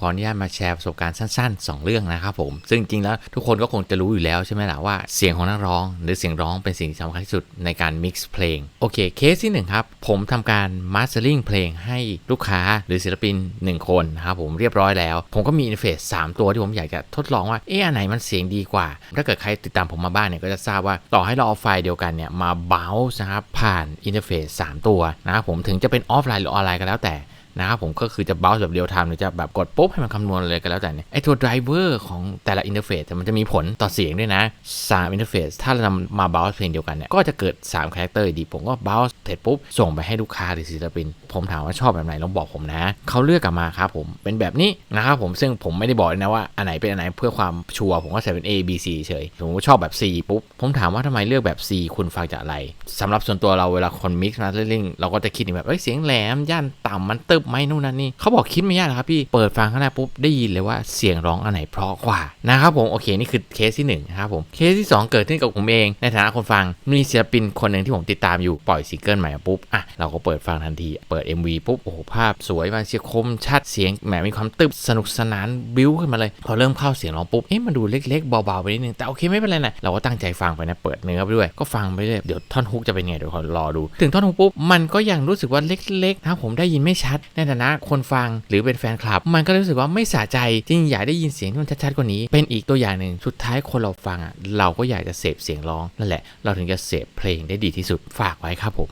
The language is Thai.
ขออนุญาตมาแชร์ประสบการณ์สั้น ๆ 2 เรื่องนะครับผม ซึ่งจริงๆแล้วทุกคนก็คงจะรู้อยู่แล้วใช่ไหมล่ะว่าเสียงของนักร้อง หรือเสียงร้องเป็นสิ่งสำคัญที่สุดในการ mix เพลง โอเค เคสที่ 1 ครับ ผมทำการ mastering เพลงให้ลูกค้าหรือศิลปิน 1 คนนะครับผมเรียบร้อยแล้ว ผมก็มีอินเทอร์เฟซ3ตัวที่ผมอยากจะทดลองว่าเอ๊ะอันไหนมันเสียงดีกว่า ถ้าเกิดใครติดตามผมมาบ้างเนี่ยก็จะทราบว่าต่อให้เราเอาไฟล์เดียวกันเนี่ยมา bounce นะครับผ่านอินเทอร์เฟซ3ตัวนะครับผมถึงจะเป็นออฟไลน์หรือออนไลน์ก็แล้วแต่ นะครับผมก็คือจะ bounce แบบเรียลไทม์หรือจะแบบกดปุ๊บให้มันคำนวณเลยก็แล้วแต่เนี่ยไอตัว driver ของแต่ละอินเทอร์เฟซมันจะมีผลต่อเสียงด้วยนะ3อินเทอร์เฟซถ้าเรานำมา bounce เพลงเดียวกันเนี่ยก็จะเกิด3 character ดีผมก็ bounce เสร็จปุ๊บส่งไปให้ลูกค้าหรือศิลปิน ผมถามว่าชอบแบบไหนลองบอกผมนะเขาเลือกกลับมาครับผมเป็นแบบนี้นะครับผมซึ่งผมไม่ได้บอกนะว่าอันไหนเป็นอันไหนเพื่อความชัวร์ผมก็ใส่เป็น A B C เฉยผมก็ชอบแบบ C ปุ๊บผมถามว่าทำไมเลือกแบบ C คุณฟังจากอะไรสำหรับส่วนตัวเราเวลาคน mix mastering เราก็จะคิดแบบเอ้ยเสียงแหลมย่านต่ำมันตึบไหมนู่นนั่นนี่เขาบอกคิดไม่ยากนะครับพี่เปิดฟังข้างหน้าปุ๊บได้ยินเลยว่าเสียงร้องอันไหนเพราะกว่านะครับผมโอเคนี่คือเคสที่หนึ่งนะครับผมเคสที่สองเกิดขึ้นกับผมเองในฐานะคนฟังมีศิลปินคนหนึ่งที่ผมติดตามอยู่ปล่อยซิงเกิลใหม่ปุ๊บอะเราก็เปิดฟังทันทีเปิด MV ปุ๊บโอ้โหภาพสวยมาเสียคมชัดเสียงแหมมีความตึบสนุกสนานบิ้วขึ้นมาเลยพอเริ่มเข้าเสียงร้องปุ๊บเอ๊ะมันดูเล็กๆเบาๆไปนิดนึงแต่โอเคไม่เป็นไรนะเราก็ตั้งใจฟังไปนะเปิดเนื้อไปด้วยก็ฟังไปเรื่อยเดี๋ยวท่อนฮุกจะเป็นไงเดี๋ยวรอดู ถึงท่อนฮุกปุ๊บมันก็ยังรู้สึกว่าเล็กๆนะผมได้ยินไม่ชัดในฐานะคนฟังหรือเป็นแฟนคลับ มันก็รู้สึกว่าไม่สะใจจริงอยากได้ยินเสียงที่มันชัดๆกว่านี้ เป็นอีกตัวอย่างหนึ่งสุดท้ายคนเราฟังอะเราก็อยากจะเสพเสียงร้องนั่นแหละ เราถึงจะเสพเพลงได้ดีที่สุดฝากไว้ครับผม